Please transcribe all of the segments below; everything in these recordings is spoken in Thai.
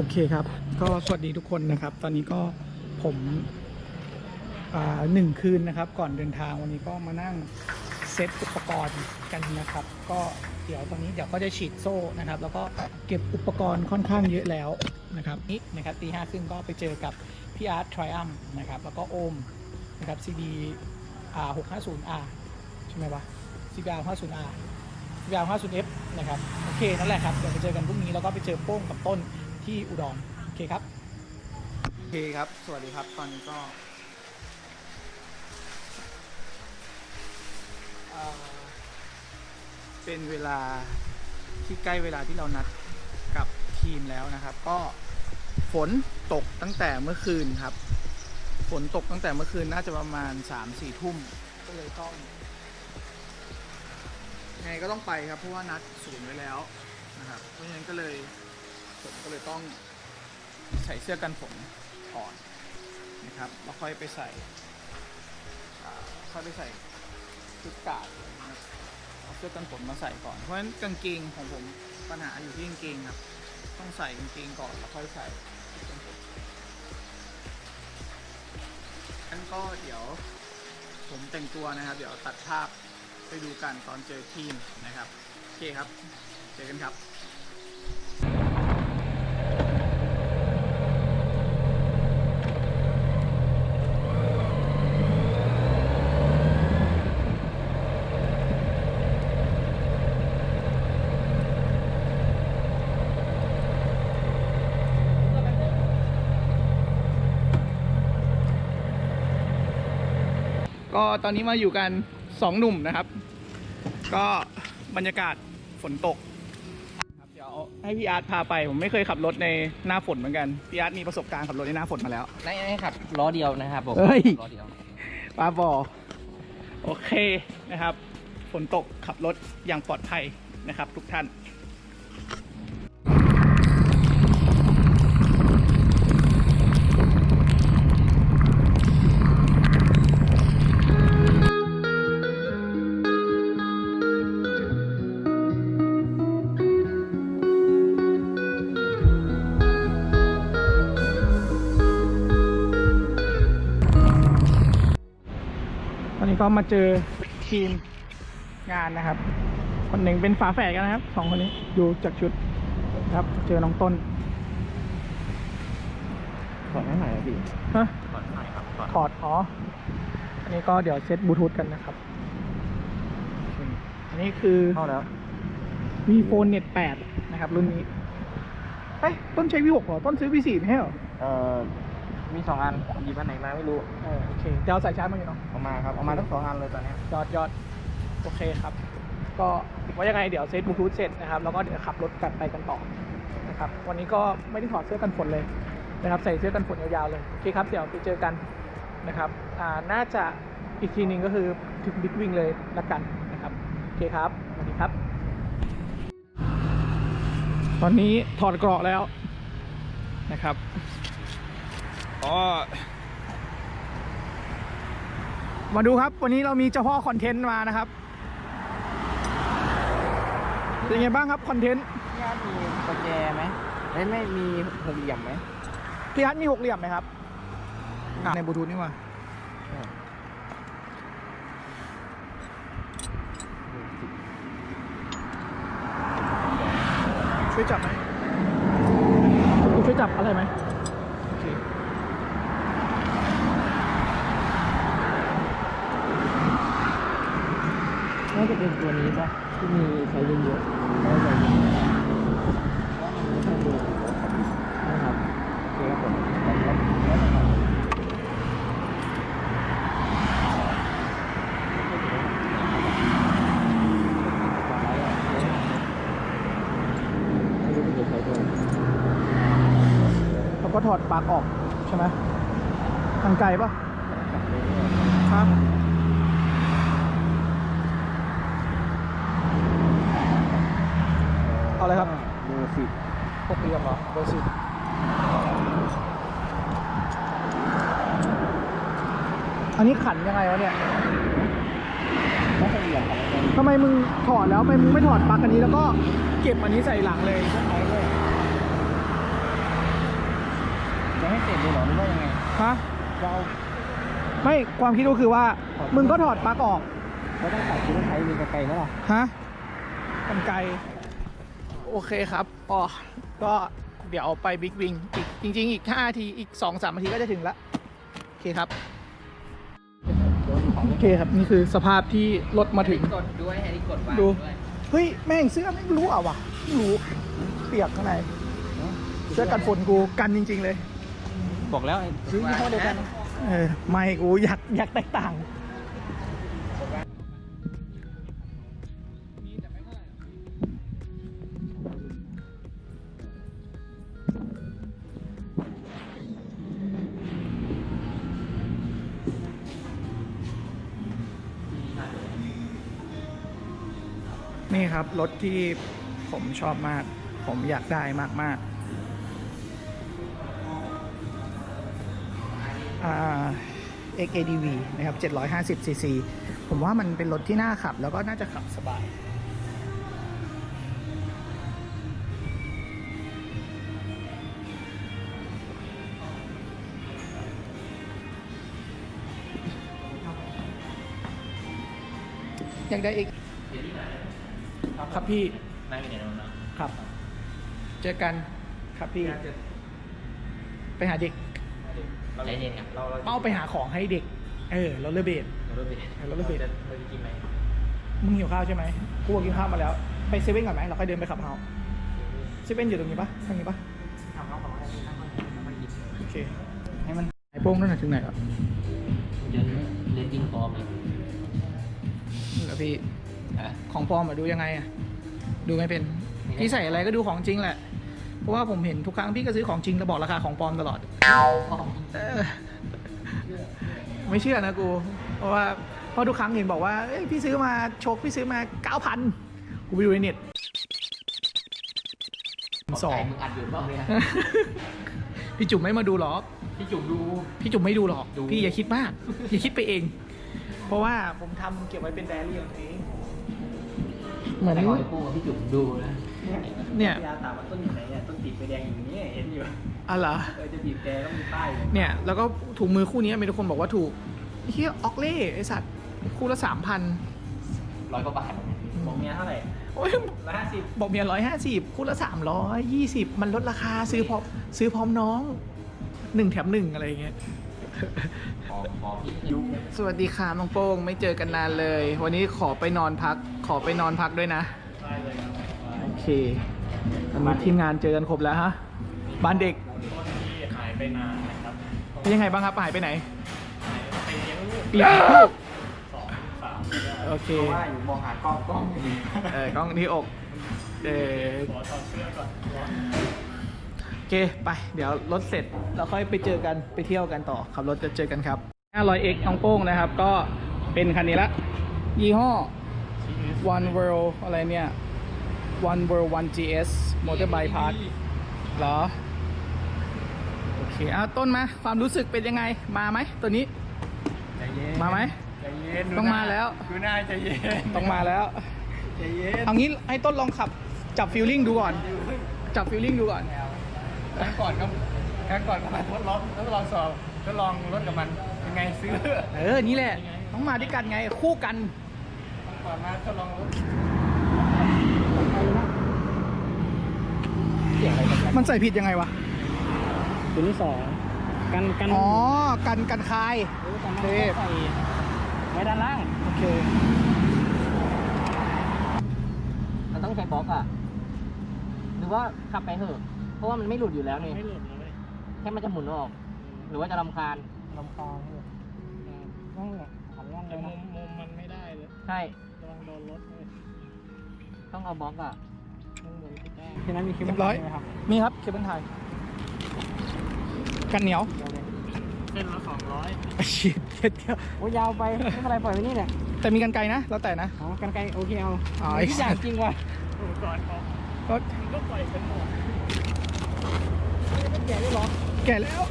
โอเคครับ ก็สวัสดีทุกคนนะครับ ตอนนี้ก็ผมหนึ่งคืนนะครับ ก่อนเดินทางวันนี้ก็มานั่งเซตอุปกรณ์กันนะครับ ก็เดี๋ยวตอนนี้เดี๋ยวก็จะฉีดโซ่นะครับ แล้วก็เก็บอุปกรณ์ค่อนข้างเยอะแล้วนะครับนี่นะครับตีห้าครึ่งก็ไปเจอกับพี่อาร์ตทริอัมนะครับ แล้วก็โอมนะครับ CD R 6 5 0 R ใช่ไหมวะ CD R 5 0 R CD R 5 0 F นะครับ โอเค นั่นแหละครับ เดี๋ยวไปเจอกันพรุ่งนี้ แล้วก็ไปเจอโป้งกับต้น ที่อุดรโอเคครับโอเคครับ สวัสดีครับ ตอนนี้ก็เป็นเวลาที่ใกล้เวลาที่เรานัดกับทีมแล้วนะครับ ก็ฝนตกตั้งแต่เมื่อคืนครับ ฝนตกตั้งแต่เมื่อคืนน่าจะประมาณ3ามสี่ทุ่ม ก็เลยต้องยังไงก็ต้องไปครับ เพราะว่านัดศูนย์ไว้แล้วนะครับ เพราะฉะนั้นก็เลย ต้องใส่เสื้อกันฝนก่อนนะครับแล้วค่อยไปใส่อ่าค่อยไปใส่ชุดกาดเอาเสื้อกันฝนมาใส่ก่อนเพราะฉะนั้นกางเกงของผมปัญหาอยู่ที่กางเกงครับ ต้องใส่กางเกงก่อนแล้วค่อยใส่ชุดกันฝนงั้นก็เดี๋ยวผมแต่งตัวนะครับ เดี๋ยวตัดภาพไปดูกันตอนเจอทีมนะครับ โอเคครับ เจอกันครับ ก็ตอนนี้มาอยู่กันสองหนุ่มนะครับ ก็บรรยากาศฝนตกครับเดี๋ยวให้พี่อาร์ตพาไปผมไม่เคยขับรถในหน้าฝนเหมือนกันพี่อาร์ตมีประสบการณ์ขับรถในหน้าฝนมาแล้วไม่ไม่ครับล้อเดียวนะครับผมเฮ้ย ล้อเดียวป้าบอโอเคนะครับ ฝนตกขับรถอย่างปลอดภัยนะครับ ทุกท่าน ตอนนี้ก็มาเจอทีมงานนะครับ คนหนึ่งเป็นฝาแฝดกันนะครับสองคนนี้ดูจากชุดนะครับ เจอน้องต้นถอดไม่หายพี่ฮะถอดไม่หายครับถอดถอดอ๋ออันนี้ก็เดี๋ยวเซตบลูทูธกันนะครับ อันนี้คือเข้าแล้ว v Phone Net 8 นะครับ รุ่นนี้เอ้ยต้นใช้ V6 เหรอ ต้นซื้อ V4 ไม่ใช่เหรอ เอ่อ มีสองอันหยิบอันไหนมาไม่รู้เออโอเคเดี๋ยวเอาสายชาร์จมาอยู่เนาะ เอามาครับเอามาทั้งสองอันเลยตอนเนี้ยยอดยอดโอเคครับ ก็ว่ายังไงเดี๋ยวเซตบลูทูธเสร็จนะครับแล้วก็เดี๋ยวขับรถกลับไปกันต่อนะครับวันนี้ก็ไม่ได้ถอดเสื้อกันฝนเลยนะครับใส่เสื้อกันฝนยาวๆเลยโอเคครับเดี๋ยวไปเจอกันนะครับอ่าน่าจะอีกทีหนึ่งก็คือถึงบิ๊กวิงเลยละกันนะครับโอเคครับสวัสดีครับ ตอนนี้ถอดเกราะแล้วนะครับ ก็มาดูครับ วันนี้เรามีเจ้าพ่อคอนเทนต์มานะครับเป็นไงบ้างครับคอนเทนต์พี่อาร์ตมีกุญแจไหมเอ้ยไม่มีหกเหลี่ยมไหมพี่ฮัทมีหกเหลี่ยมไหมครับอะในบลูทูธนี่ว่าช่วยจับไหมกูช่วยจับอะไรไหมโอเค น่า จะเป็นตัวนี้ป่ะที่มีใช้เยอะๆแล้วใช้เยอะนะครับโอเคครับนี้นะครับไม่รู้จะใช้ตัวไหนแล้วก็ถอดปลั๊กออกใช่ไหมทางไกลปะครับ เอาเลยครับเบอร์สิบหกเหลี่ยมเหรอเบอร์สิบอันนี้ขันยังไงวะเนี่ยไม่ใช่เหลี่ยมอะไรเลยทำไมมึงถอดแล้วทำไมมึงไม่ถอดปลั๊กอันนี้แล้วก็เก็บอันนี้ใส่หลังเลยใช่ไหมเลยยังไม่เสร็จเลยเหรอหรือว่ายังไงฮะเราเอาไม่ความคิดก็คือว่า มึงก็ถอดปลั๊กออก เราต้องตัดชิ้นไทยมีกระไกลไหมล่ะฮะกันไกล โอเคครับอ๋อก็เดี๋ยวไปบิ๊กวิงอีกจริง ๆ อีก5นาทีอีก 2-3นาทีก็จะถึงละโอเคครับ โอเคครับ นี่คือสภาพที่รถมาถึง กดด้วยให้กดวางดู ด้วยเฮ้ย แม่งเสื้อไม่รู้อะวะไม่รู้เปียกข้างในเสื้อกันฝนกูกันจริง ๆ เลยบอกแล้วซื้อยี่ห้อเดียวกันเออไม่กูอยากอยากแตกต่าง นี่ครับ รถที่ผมชอบมาก ผมอยากได้มากๆอ่า XADV นะครับ 750 cc ผมว่ามันเป็นรถที่น่าขับ แล้วก็น่าจะขับสบายยากได้อีก ครับพี่นั่งอยู่ในนั้นนะครับ เจอกันครับพี่ ไปหาเด็ก ใจเย็นครับเราเราเป้าไปหาของให้เด็ก เออรถเลเบดเราไปเราเริ่มเปลี่ยนเราจะกินไหมมึงหิวข้าวใช่ไหมกูก็กินข้าวมาแล้ว ไปเซเว่นก่อนไหมเราค่อยเดินไปขับเฮาเซเว่นอยู่ตรงนี้ปะทางนี้ปะทำเขาของอะไรที่นั่งมันมันกินโอเคให้มันไอ้โป้งนั่นน่ะถึงไหนแล้วจนเล่นยิงปลอมเลยนี่แหละพี่อะ ของปลอมอะดูยังไงอะดูไม่เป็นไม่ได้พี่ใส่อะไรก็ดูของจริงแหละ เพราะว่าผมเห็นทุกครั้งพี่ก็ซื้อของจริงแล้วบอกราคาของปลอมตลอดเออไม่เชื่อนะกู เพราะว่าเพราะทุกครั้งเห็นบอกว่าเอ้ยพี่ซื้อมาโชคพี่ซื้อมาเก้าพันกูไปดูในเน็ตสองมึงอัดอยู่เปล่าเนี่ยพี่จุ๋มไม่มาดูหรอกพี่จุ๋มดู พี่จุ๋มไม่ดูหรอกดูพี่อย่าคิดมาก อย่าคิดไปเอง เพราะว่าผมทำเก็บไว้เป็นไดอารี่ของตัวเอง เหมือน แต่ก่อนไอ้ปูกับพี่จุ๋มดูนะเนี่ย ยาถามว่าต้นอยู่ไหนเนี่ยต้นติดไฟแดงอยู่นี่เห็นอยู่อะไรเออจะบีบแกก็มีป้ายอยู่เนี่ย แล้วก็ถุงมือคู่นี้มีทุกคนบอกว่าถูกเฮียออกเล่ไอสัตว์คู่ละสามพันร้อยกว่าบาทบอกเมียเท่าไหร่โอ้ยร้อยห้าสิบบอกเมียร้อยห้าสิบคู่ละสามร้อยยี่สิบมันลดราคาซื้อพร้อมซื้อพร้อมน้องหนึ่งแถมหนึ่งอะไรอย่างเงี้ยขอขอพี่ยุค สวัสดีค่ะน้องโป้งไม่เจอกันนานเลย วันนี้ขอไปนอนพัก ขอไปนอนพักด้วยนะได้เลยครับโอเควันนี้ทีมงานเจอกันครบแล้วฮะบ้านเด็กที่หายไปนานนะครับเป็นยังไงบ้างครับหายไปไหนไปเลี้ยงลูกเลี้ยงลูกสองสามโอเคเพราะว่าอยู่มองหากล้องกล้องอยู่เออกล้องที่อกเออขอถอด เสื้อก่อนโอเค ไป เดี๋ยวรถเสร็จเราค่อยไปเจอกันไปเที่ยวกันต่อขับรถจะเจอกันครับ 500x น้องโป้งนะครับ ก็เป็นคันนี้ละ ยี่ห้อ One World อะไรเนี่ย One World One GS Motorbike Park เหรอ โอเคเอาต้นมา ความรู้สึกเป็นยังไง มาไหมตัวนี้ ใจเย็นมาไหมใจเย็นดูต้องหน้มาแล้ว ดูหน้าใจเย็นต้องมาแล้ว ใจเย็นเอางี้ให้ต้นลองขับจับฟิลลิ่งดูก่อน จับฟิลลิ่งดูก่อน ครั้งก่อนก็ครั้งก่อนก็มาทดลองทดลองสอบทดลองรถกับมันยังไงซื้อเออ นี่แหละต้องมาด้วยกันไงคู่กันก่อนมาทดลองรถเสียงอะไรกันมันใส่ผิดยังไงวะตัวที่สองกันกันอ๋อกันกันคายเทปไว้ด้านล่างโอเคมันต้องใช้บล็อกอะหรือว่าขับไปเถอะ เพราะว่ามันไม่หลุดอยู่แล้วนี่ไม่หลุดเลยแค่มันจะหมุนออก หรือว่าจะรำคาญลำคาเลยต้องหันล่างเลแต่ยมุนะมมุมมันไม่ได้เลยใช่ระวังโดนรถเลยต้องเอาบล็อกอะต้องโดนที่ได้ที่นั้นมีคลิปเรียบร้อย ไหมครับมีครับเคเบิลไทยกันเหนียวเส้นละสองร้อยฉีดเด็ดเดียวโอ้ยาวไปไม่เป็นไรปล่อยไว้นี่แหละแต่มีกันไกลนะ แล้วแต่นะ อ๋อกันไกลโอเคเอาอ๋อทุกอย่างจริงว่ะอุปกรณ์เขาก็มันก็ปล่อยกันหมด แก่ได้หรอ แก่แล้ว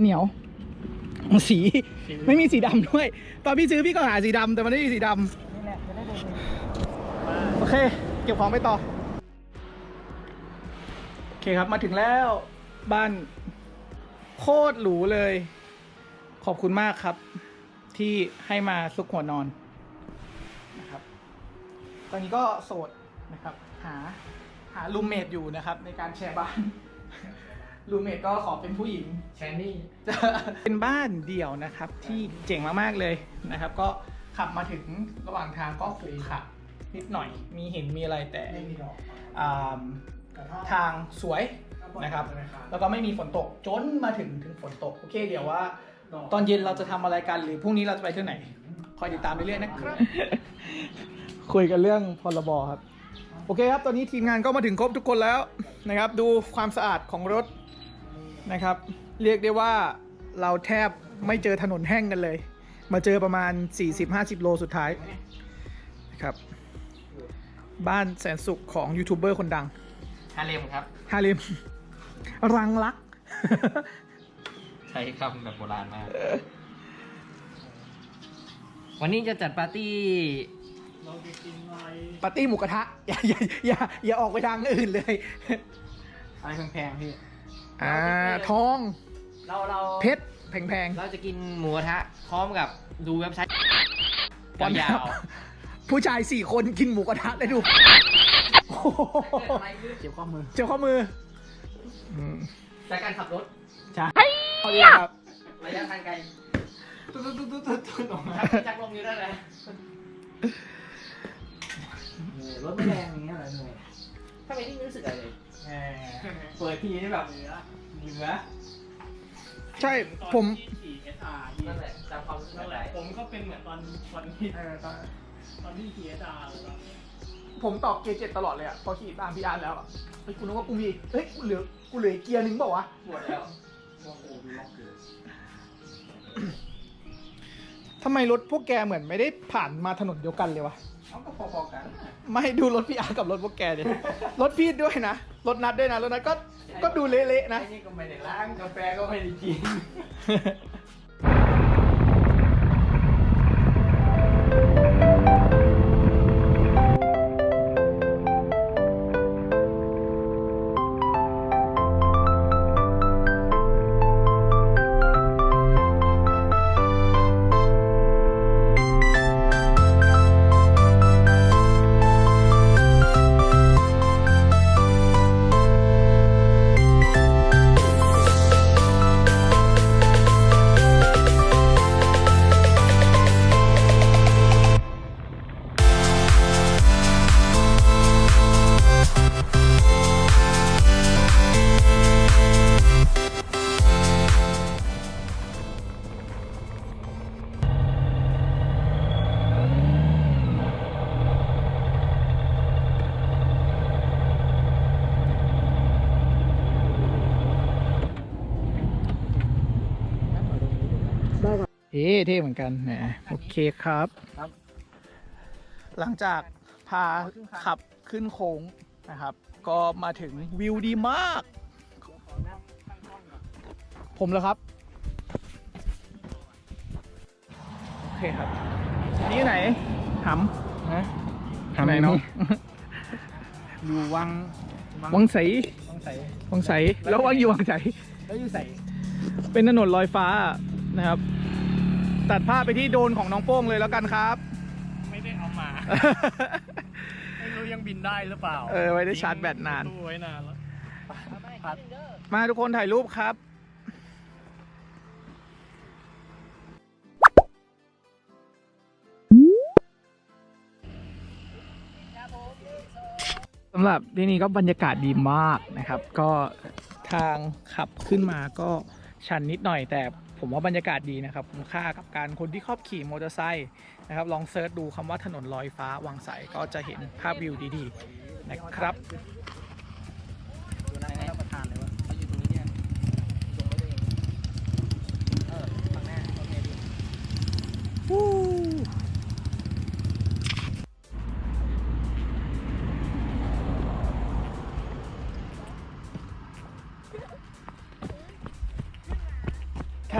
เหนียวโอสีไม่มีสีดำด้วย ตอนพี่ซื้อพี่ก็หาสีดำแต่มันไม่มีสีดำนี่แหละจะได้ดูโอเค เก็บของไปต่อ โอเคครับมาถึงแล้วบ้านโคตรหรูเลย ขอบคุณมากครับ ที่ให้มาซุกหัวนอนนะครับ ตอนนี้ก็โสดนะครับ หาหารูมเมทอยู่นะครับ ในการแชร์บ้านรูมเมทก็ขอเป็นผู้หญิงแชนนี่จะเป็นบ้านเดี่ยวนะครับ ที่เจ๋งมากๆเลยนะครับ ก็ขับมาถึงระหว่างทางก็ขรุขระนิดหน่อย มีเห็นมีอะไรแต่อ่าทางสวยนะครับ แล้วก็ไม่มีฝนตกจนมาถึงถึงฝนตก โอเค เดี๋ยวว่า ตอนเย็นเราจะทำอะไรกันหรือพรุ่งนี้เราจะไปที่ไหน คอยติดตามไปเรื่อยๆนะครับ คุยกันเรื่องพรบครับ โอเคครับ ตอนนี้ทีมงานก็มาถึงครบทุกคนแล้วนะครับ ดูความสะอาดของรถนะครับ เรียกได้ว่าเราแทบไม่เจอถนนแห้งกันเลย มาเจอประมาณ 40-50 โลสุดท้ายนะครับ บ้านแสนสุขของยูทูบเบอร์คนดังฮาเลมครับฮาเลมรังรัก ใช้คำแบบโบราณมาก วันนี้จะจัดปาร์ตี้ปาร์ตี้หมูกระทะ อย่าอย่าอย่าอย่าออกไปทางอื่นเลย อะไรแพงๆพี่ อ่า ทอง เราเราเพชร แพงเราจะกินหมูกระทะพร้อมกับดูเว็บไซต์ๆปอนยาครับวผู้ชายสี่คนกินหมูกระทะได้ดูโอ้โหเจ็บข้อมือ เจ้าข้อมืออืมๆจากการขับรถ ใช่ เอาดีครับระยะทางไกลตุ๊ดตุ๊ดตุ๊ดตุ๊ดตุ๊ดออกมาจากลมอยู่ได้เลยรถไม่แรงอย่างเงี้ยเหรอเหนื่อยทำไมที่ไม่รู้สึกอะไรเลยแหมเปิดทีนี่แบบเหนือเหนือใช่ผมขี่เอสอาร์นั่นแหละจำความรู้สึกนั่นแหได้ละผมก็เป็นเหมือนตอนตอนที่เออตอนตอนที่ขี่เอสอาร์เลยครับผมตอบเกียร์เจ็ดตลอดเลยอะพอขี่ตามพี่อาร์ตแล้วอะเฮ้ยกูนึกว่ากูมีเฮ้ยกูเหลือกูเหลืออีกเกียร์หนึ่งเปล่าวะปวดแล้ว ทำไมรถพวกแกเหมือนไม่ได้ผ่านมาถนนเดียวกันเลยวะ เขาก็พอๆกันไม่ดูรถพี่อาร์ตกับรถพวกแกดิ รถพี่ด้วยนะ รถนัดด้วยนะ รถนัดก็ ก็ดูเละๆนะ ไอ้นี่ก็ไม่ได้ล้างกาแฟก็ไม่ได้กิน เอ๊เท่เหมือนกันแหมโอเคครับครับ หลังจากพาขับขึ้นโค้งนะครับ ก็มาถึงวิวดีมาก ผมเหรอครับ โอเคครับ นี่ไหนหำฮะหำไหนน้องอยู่วังวังใสวังใสวังใสแล้ววังอยู่วังใสแล้วอยู่ใส่เป็นถนนลอยฟ้านะครับ ตัดภาพไปที่โดรนของน้องโป้งเลยแล้วกันครับ ไม่ได้เอามา ไม่รู้ยังบินได้หรือเปล่าเออไว้ได้ชาร์จแบตนานตู้ไว้นานแล้วพัดมาทุกคนถ่ายรูปครับ สำหรับที่นี่ก็บรรยากาศดีมากนะครับ ก็ทางขับขึ้นมาก็ชันนิดหน่อยแต่ ผมว่าบรรยากาศดีนะครับคุ้มค่ากับการคนที่ชอบขี่มอเตอร์ไซค์นะครับลองเซิร์ชดูคำว่าถนนลอยฟ้าวังใสก็จะเห็นภาพวิวดีๆนะครับ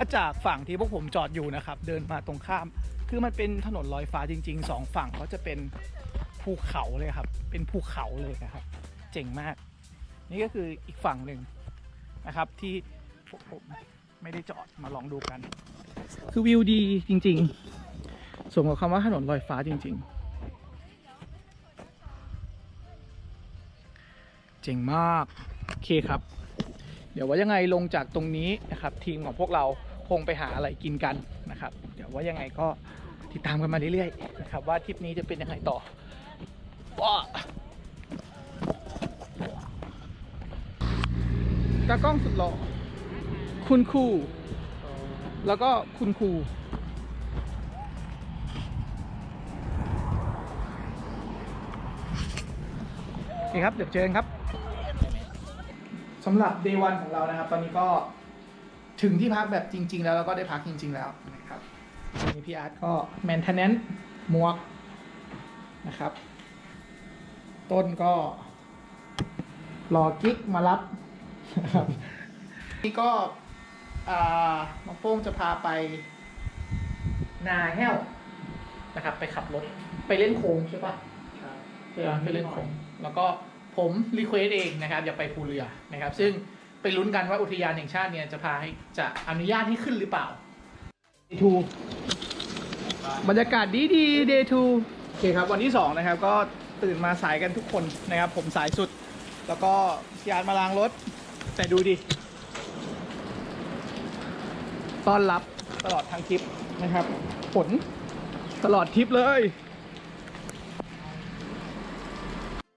าจากฝั่งที่พวกผมจอดอยู่นะครับ เดินมาตรงข้าม คือมันเป็นถนนลอยฟ้าจริงๆสองฝั่งเขาจะเป็นภูเขาเลยครับ เป็นภูเขาเลยนะครับ เจ๋งมาก นี่ก็คืออีกฝั่งหนึ่งนะครับ ที่พวกผมไม่ได้จอดมาลองดูกัน คือวิวดีจริง ๆ สมกับคำว่าถนนลอยฟ้าจริง ๆ เจ๋งมาก โอเคครับ เดี๋ยวว่ายังไงลงจากตรงนี้นะครับ ทีมของพวกเรา งไปหาอะไรกินกันนะครับ เดี๋ยวว่ายังไงก็ติดตามกันมาเรื่อยๆนะครับ ว่าทริปนี้จะเป็นยังไงต่อว้าตากล้องสุดหล่อคุณครูแล้วก็คุณครูโอเคครับ เดี๋ยวเจอกันครับสำหรับ day one ของเรานะครับ ตอนนี้ก็ ถึงที่พักแบบจริง ๆ แล้วแล้วก็ได้พักจริง ๆ แล้วนะครับวันนี้พี่อาร์ตก็ maintenance หมวกนะครับ ต้นก็รอกิ๊กมารับนะครับนี่ก็อ่าน้องโป้งจะพาไปนาแห้วนะครับ ไปขับรถไปเล่นโค้งใช่ปะเพื่อไปเล่นของแล้วก็ผมรีเควสเองนะครับ อยากไปภูเรือนะครับ ซึ่ง ไปลุ้นกันว่าอุทยานแห่งชาติเนี่ยจะพาให้จะอนุญาตให้ขึ้นหรือเปล่า Day 2บรรยากาศดีดี Day 2โอเคครับวันที่2นะครับก็ตื่นมาสายกันทุกคนนะครับ ผมสายสุด แล้วก็ยานมาล้างรถ แต่ดูดิต้อนรับตลอดทางทริปนะครับฝนตลอดทริปเลย